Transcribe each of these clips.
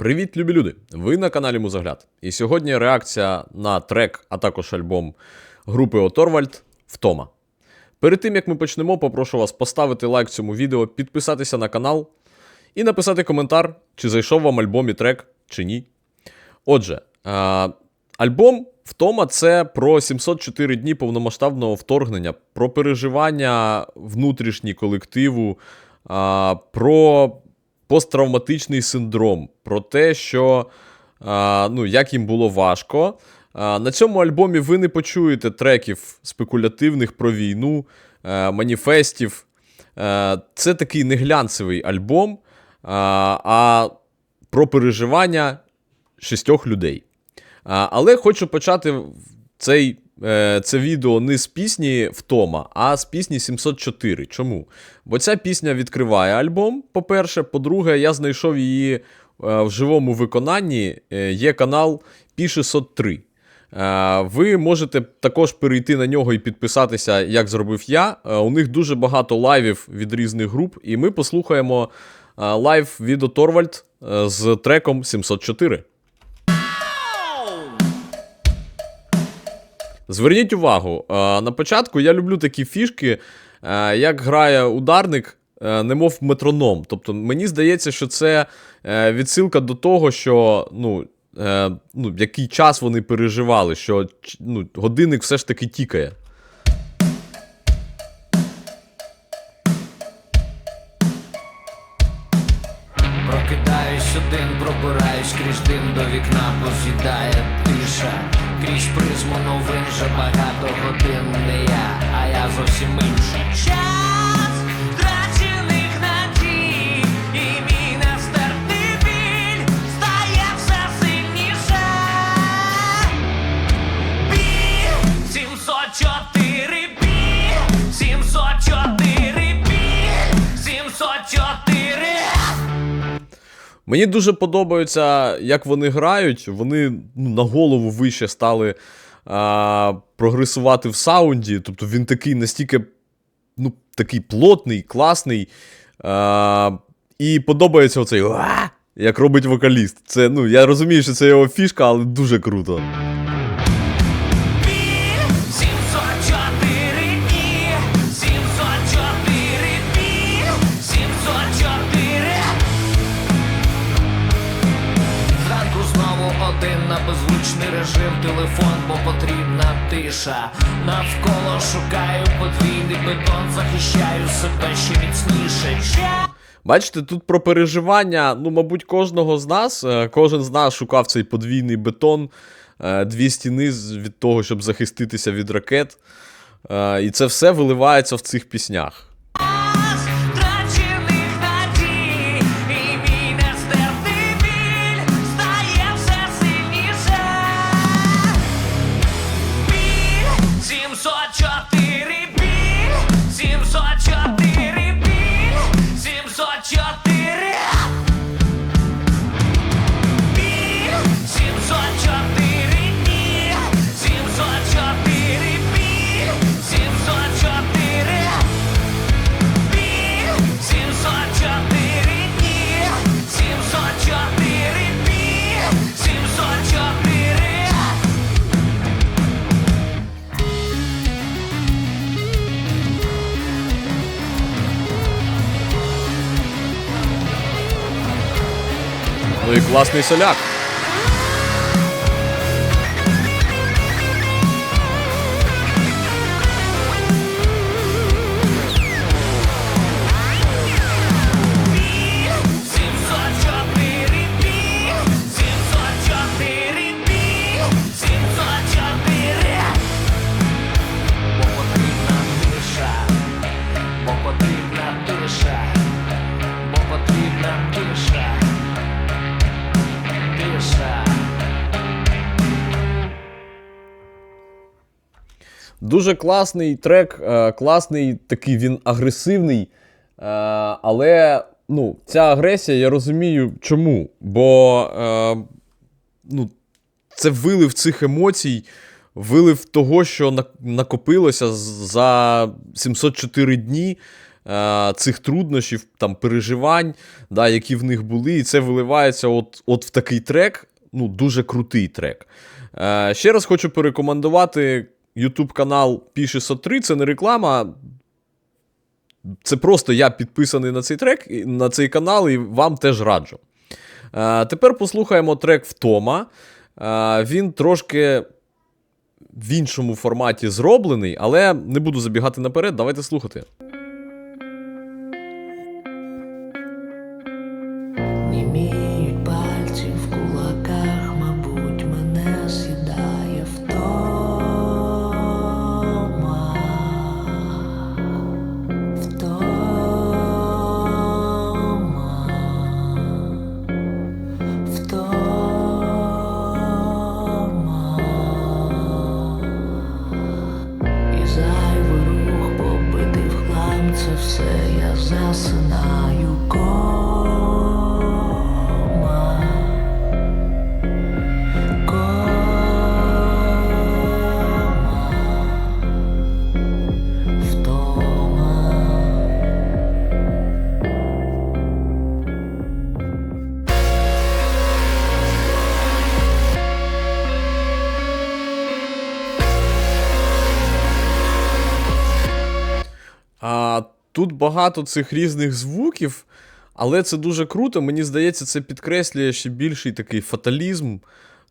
Привіт, любі люди! Ви на каналі Музогляд. І сьогодні реакція на трек, а також альбом групи Оторвальд Втома. Перед тим як ми почнемо, попрошу вас поставити лайк цьому відео, підписатися на канал і написати коментар, чи зайшов вам альбом і трек, чи ні. Отже, альбом Втома це про 704 дні повномасштабного вторгнення, про переживання внутрішні колективу, про посттравматичний синдром, про те, що а, ну, як їм було важко. А, на цьому альбомі ви не почуєте треків спекулятивних про війну, е, маніфестів. Е, це такий неглянцевий альбом, а, а про переживання шістьох людей. А, але хочу почати цей, це відео не з пісні Втома, а з пісні 704. Чому? Бо ця пісня відкриває альбом, по-перше. По-друге, я знайшов її е, в живому виконанні. Е, є канал Пі603. Е, Ви можете також перейти на нього і підписатися, як зробив я. Е, У них дуже багато лайвів від різних груп, і ми послухаємо е, лайв від Оторвальд е, з треком 704. Зверніть увагу, е, на початку я люблю такі фішки, е, як грає ударник, е, немов метроном. Тобто мені здається, що це відсилка до того, що ну, ну, який час вони переживали, що ну, годинник все ж таки тікає. Прокидаюсь один, пробираюсь крізь дим до вікна, Призму новин вже багато годин не я, а я зовсім інший. Час втрачених надій і мій нестерпний біль стає все сильніше. Біль 704 біль 704 біль 704 Мені дуже подобається, як вони грають. Вони ну, на голову вище стали а, прогресувати в саунді. Тобто він такий настільки ну, такий плотний, класний. А, і подобається оцей як робить вокаліст. Це, ну, я розумію, що це його фішка, але дуже круто. Беззвучний режим телефон, бо потрібна тиша Навколо шукаю подвійний бетон, захищаю себе ще міцніше Бачите, тут про переживання, ну, мабуть, кожного з нас. Е, Кожен з нас шукав цей подвійний бетон, е, дві стіни від того, щоб захиститися від ракет. Е, І це все виливається в цих піснях. І класний соляк. Дуже класний трек, е, класний, такий він агресивний. Е, але ну, ця агресія, я розумію, чому. Бо е, ну, це вилив цих емоцій, вилив того, що накопилося за 704 дні. цих труднощів, там, переживань, да, які в них були, і це виливається от, от в такий трек, ну, дуже крутий трек. Е, ще раз хочу порекомендувати YouTube канал Пішесо 3, це не реклама. Це просто я підписаний на цей трек, на цей канал, і вам теж раджу. Е, тепер послухаємо трек Втома. Е, він трошки в іншому форматі зроблений, але не буду забігати наперед, давайте слухати. Німіють пальці в кулаках, все я засинаю тут багато цих різних звуків, але це дуже круто. Мені здається, це підкреслює ще більший такий фаталізм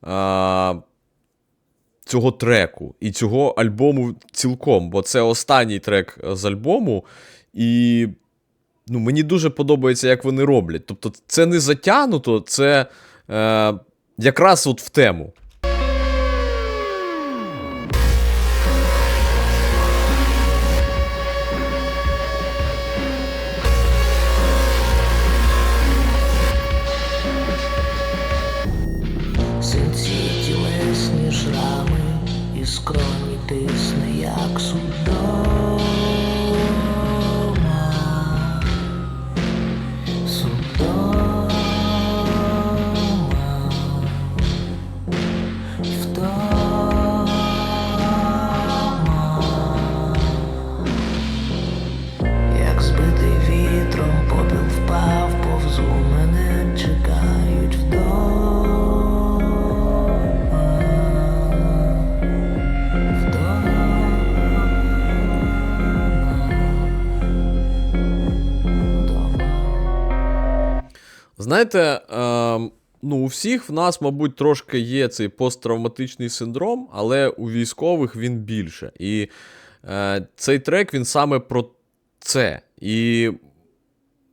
а, цього треку і цього альбому цілком. Бо це останній трек з альбому, і ну, мені дуже подобається, як вони роблять. Тобто, це не затягнуто, це е, якраз от в тему. Знаєте, е, ну, у всіх в нас, мабуть, трошки є цей посттравматичний синдром, але у військових він більше. І е, цей трек він саме про це. І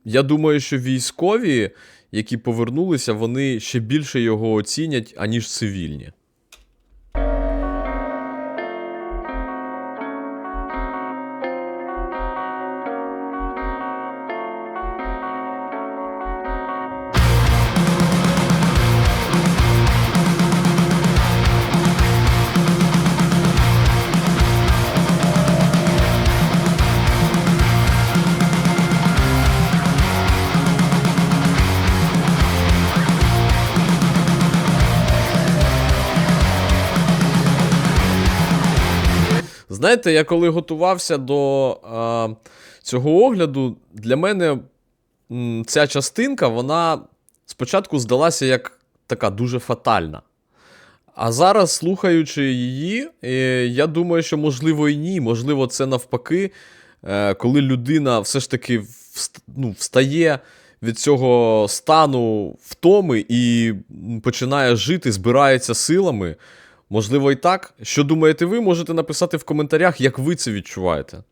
я думаю, що військові, які повернулися, вони ще більше його оцінять, аніж цивільні. Знаєте, я коли готувався до е, цього огляду, для мене м, ця частинка, вона спочатку здалася як така дуже фатальна. А зараз, слухаючи її, е, я думаю, що можливо і ні. Можливо, це навпаки, е, коли людина все ж таки ну, встає від цього стану втоми і починає жити, збирається силами. Можливо, і так. Що думаєте ви, можете написати в коментарях, як ви це відчуваєте.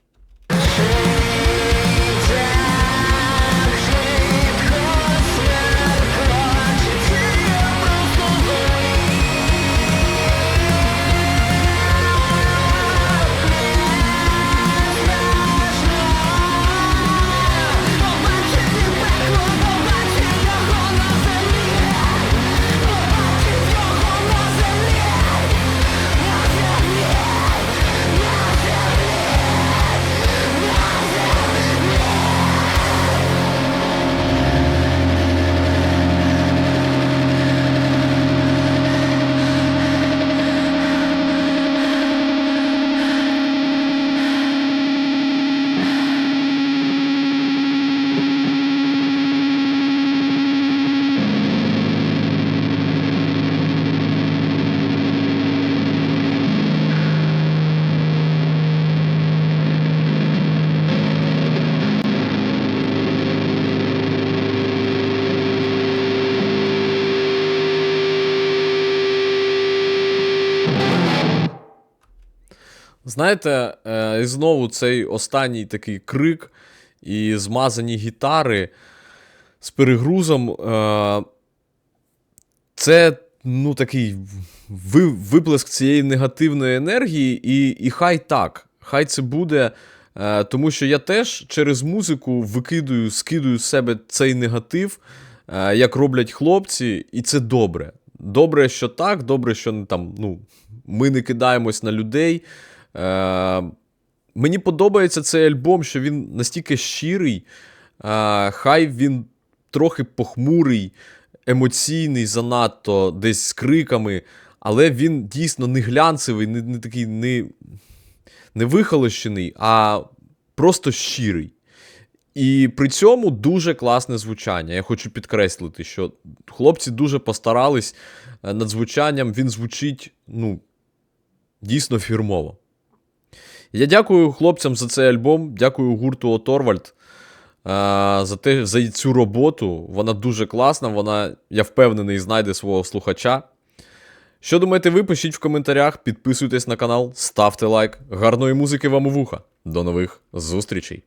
Знаєте, е, і знову цей останній такий крик і змазані гітари з перегрузом. Е, це ну, такий виплеск цієї негативної енергії, і, і хай так. Хай це буде. Е, тому що я теж через музику викидую, скидую з себе цей негатив, як роблять хлопці, і це добре. Добре, що так, добре, що там, ну, ми не кидаємось на людей. Е, мені подобається цей альбом, що він настільки щирий, е, хай він трохи похмурий, емоційний, занадто, десь з криками, але він дійсно не глянцевий, не, не такий не, не вихолощений, а просто щирий. І при цьому дуже класне звучання. Я хочу підкреслити, що хлопці дуже постарались е, над звучанням. Він звучить, ну, дійсно фірмово. Я дякую хлопцям за цей альбом, дякую гурту Оторвальд е, за, те, за цю роботу. Вона дуже класна, вона, я впевнений, знайде свого слухача. Що думаєте ви, пишіть в коментарях, підписуйтесь на канал, ставте лайк. Гарної музики вам у вуха. До нових зустрічей!